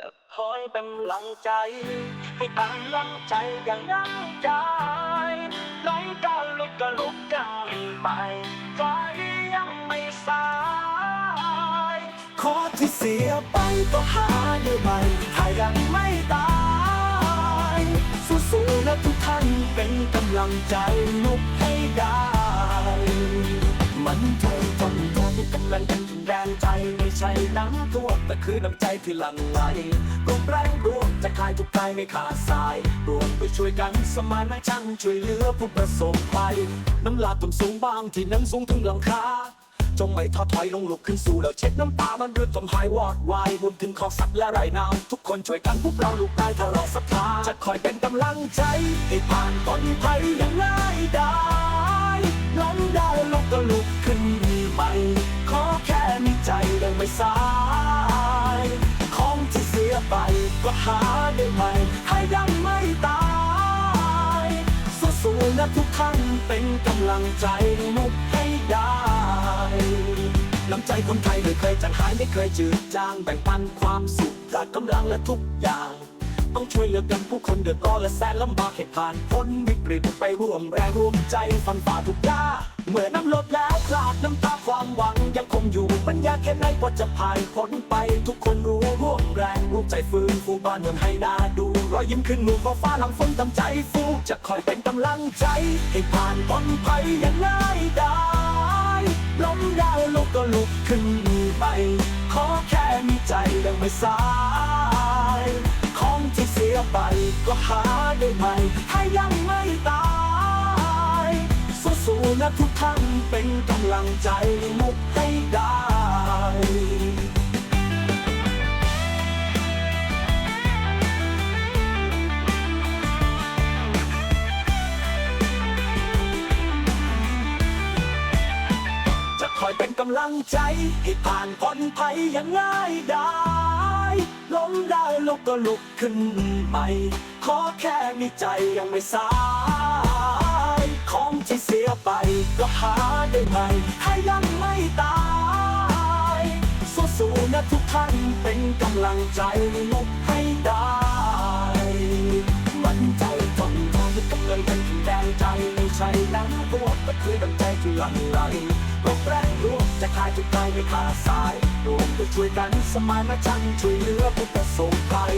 จะคอยเป็นกำลังใจ ให้กำลังใจอย่างยั่งใจน้อยการลุกก็ลุกกันใหม่ไฟยังไม่สายขอที่เสียไปก็หาได้ใหม่ถ้ายังไม่ตายสู้ๆนะทุกท่านเป็นกำลังใจลุกให้ได้ มันเธอ กำลังเป็นแรงใจไม่ใช่น้ำท่วมแต่คือน้ำใจที่หลั่งไหลรวมแรงรวมจะคลายทุกข์ใจไม่ขาดสายรวมไปช่วยกันสมานฉันท์ช่วยเหลือผู้ประสบภัยน้ำลาตุ่มสูงบางที่นั้นสูงถึงหลังคาจงไม่ท้อถอยลงลุกขึ้นสู่แล้วเช็ดน้ำตามันเรือจมหายวอดวายรวมถึงขอสัตว์และไรน้ำทุกคนช่วยกันพวกเราลูกได้ถ้าเราศรัทธาจะคอยเป็นกำลังใจให้ผ่านต้นภัยอย่างง่ายได้ล้มได้ลุกก็ลุกขึ้น ไม่สาย ของที่เสียไปก็หาได้ใหม่ให้ยังไม่ตายสู้ๆนะทุกท่านเป็นกำลังใจมุกให้ได้น้ำใจคนไทยไม่เคยจางหายไม่เคยจืดจางแบ่งปันความสุขจากกำลังและทุกอย่างต้องช่วยเหลือกันผู้คนเดือดร้อนและแสนลำบากให้ผ่านพ้นวิกฤตไปร่วมแรงร่วมใจฟันฝ่าทุกยากเมื่อน้ำลดแล้วคลาดน้ำตาความหวังยังคงอยู่ แค่ไหนกว่าจะผ่านพ้นไปทุกคนรู้ร่วมแรงร่วมใจฟื้นฟูบ้านเมืองให้น่าดู รอยยิ้มขึ้นหมู่ฟ้าฟ้าลังฝนทำใจฟูจะคอยเป็นกำลังใจ ให้ผ่านพ้นภัยอย่างง่ายได้ล้มได้ลุกก็ลุกขึ้นไปขอแค่มีใจยังไม่สายของที่เสียไปก็หาได้ใหม่ถ้ายังไม่ตาย สู้นะทุกท่านเป็นกำลังใจมุกให้ได้จะคอยเป็นกำลังใจ ให้ผ่านพ้นภัยอย่างง่ายได้ล้มได้ลุกก็ลุกขึ้นใหม่ ขอแค่มีใจยังไม่สาย ที่เสียไปก็หาได้ใหม่ถ้ายังไม่ตายสู้ๆนะทุกท่านเป็นกำลังใจลุกให้ได้ มันใจทนทนกำลังเป็นแรงใจไม่ใช่น้ำท่วมแต่คือดังใจที่หลั่งไหลรบแรงรวมจะคลายทุกใจไม่ขาดสายรวมไปช่วยกันสมานฉันช่วยเหลือผู้ประสบภัย